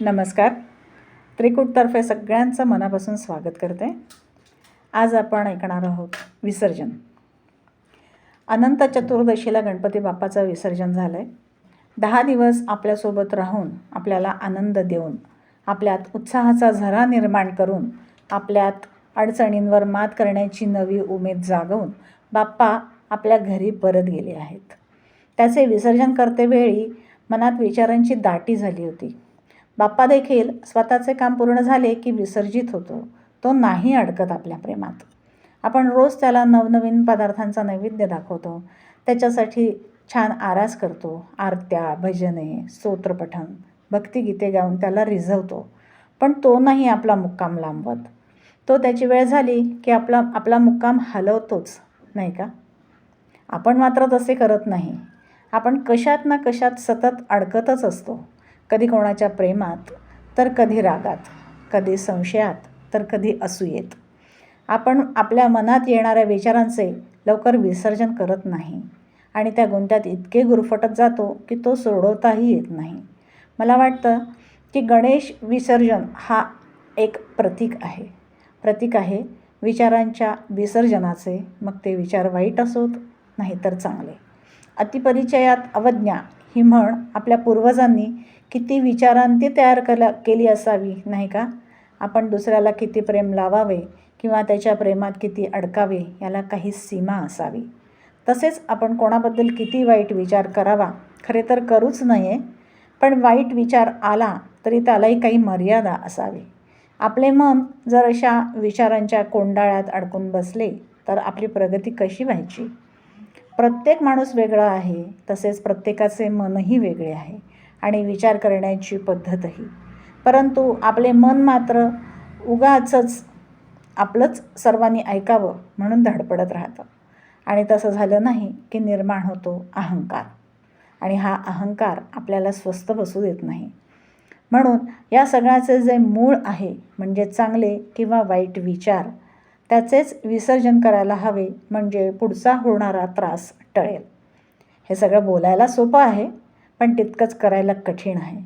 नमस्कार. त्रिकूटतर्फे सगळ्यांचं मनापासून स्वागत करते. आज आपण ऐकणार आहोत विसर्जन. अनंत चतुर्दशीला गणपती बाप्पाचं विसर्जन झालं आहे दहा दिवस आपल्यासोबत राहून आपल्याला आनंद देऊन आपल्यात उत्साहाचा झरा निर्माण करून आपल्यात अडचणींवर मात करण्याची नवी उमेद जागवून बाप्पा आपल्या घरी परत गेले आहेत. त्याचे विसर्जन करतेवेळी मनात विचारांची दाटी झाली होती. बाप्पा देखील स्वतःचे काम पूर्ण झाले की विसर्जित होतो. तो नाही अडकत आपल्या प्रेमात. आपण रोज त्याला नवनवीन पदार्थांचा नैवेद्य दाखवतो. त्याच्यासाठी छान आरास करतो. आरत्या भजने स्तोत्रपठण भक्तिगीते गाऊन त्याला रिझवतो. पण तो नाही आपला मुक्काम लांबवत. तो त्याची वेळ झाली की आपला आपला मुक्काम हलवतोच नाही का? आपण मात्र तसे करत नाही. आपण कशात ना कशात सतत अडकतच असतो. कधी कोणाच्या प्रेमात तर कधी रागात कधी संशयात तर कधी असूयेत. आपण आपल्या मनात येणाऱ्या विचारांचे लवकर विसर्जन करत नाही आणि त्या गुंत्यात इतके गुरफटत जातो की तो सोडवताही येत नाही. मला वाटतं की गणेश विसर्जन हा एक प्रतीक आहे. प्रतीक आहे विचारांच्या विसर्जनाचे. मग ते विचार वाईट असोत नाहीतर चांगले. अतिपरिचयात अवज्ञा ही म्हण आपल्या पूर्वजांनी किती विचारांती तयार कला केली असावी नाही का? आपण दुसऱ्याला किती प्रेम लावावे किंवा त्याच्या प्रेमात किती अडकावे याला काही सीमा असावी. तसेच आपण कोणाबद्दल किती वाईट विचार करावा खरे तर करूच नये पण वाईट विचार आला तरी त्यालाही काही मर्यादा असावी. आपले मन जर अशा विचारांच्या कोंडाळ्यात अडकून बसले तर आपली प्रगती कशी व्हायची? प्रत्येक माणूस वेगळा आहे तसेच प्रत्येकाचे मनही वेगळे आहे आणि विचार करण्याची पद्धतही. परंतु आपले मन मात्र उगाचच आपलंच सर्वांनी ऐकावं म्हणून धडपडत राहतं. आणि तसं झालं नाही की निर्माण होतो अहंकार. आणि हा अहंकार आपल्याला स्वस्त बसू देत नाही. म्हणून या सगळ्याचे जे मूळ आहे म्हणजे चांगले किंवा वाईट विचार त्याचेच विसर्जन करायला हवे म्हणजे पुढचा होणारा त्रास टळेल. हे सगळं बोलायला सोपं आहे पण तितकंच करायला कठीण आहे.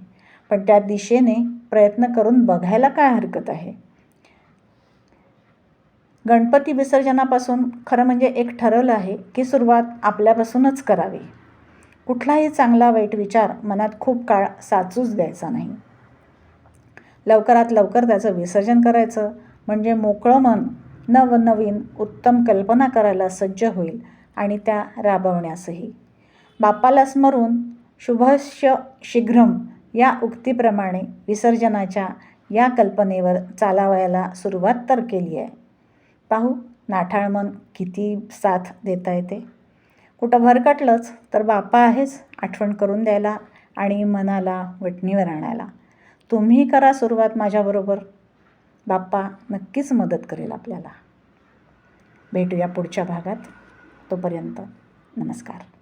पण त्या दिशेने प्रयत्न करून बघायला काय हरकत आहे? गणपती विसर्जनापासून खरं म्हणजे एक ठरवलं आहे की सुरुवात आपल्यापासूनच करावी. कुठलाही चांगला वाईट विचार मनात खूप काळ साचूच द्यायचा नाही. लवकरात लवकर त्याचं विसर्जन करायचं म्हणजे मोकळं मन नवनवीन उत्तम कल्पना करायला सज्ज होईल आणि त्या राबवण्यासही. बापाला स्मरून शुभस्य शीघ्रम या उक्तीप्रमाणे विसर्जनाच्या या कल्पनेवर चालावयाला सुरुवात तर केली आहे. पाहू नाठाळ मन किती साथ देता येते. कुठं भरकटलंच तर बापा आहेच आठवण करून द्यायला आणि मनाला वटणीवर आणायला. तुम्ही करा सुरुवात माझ्याबरोबर. बाप्पा नक्कीच मदत करेल आपल्याला. भेटूया पुढच्या भागात. तोपर्यंत नमस्कार.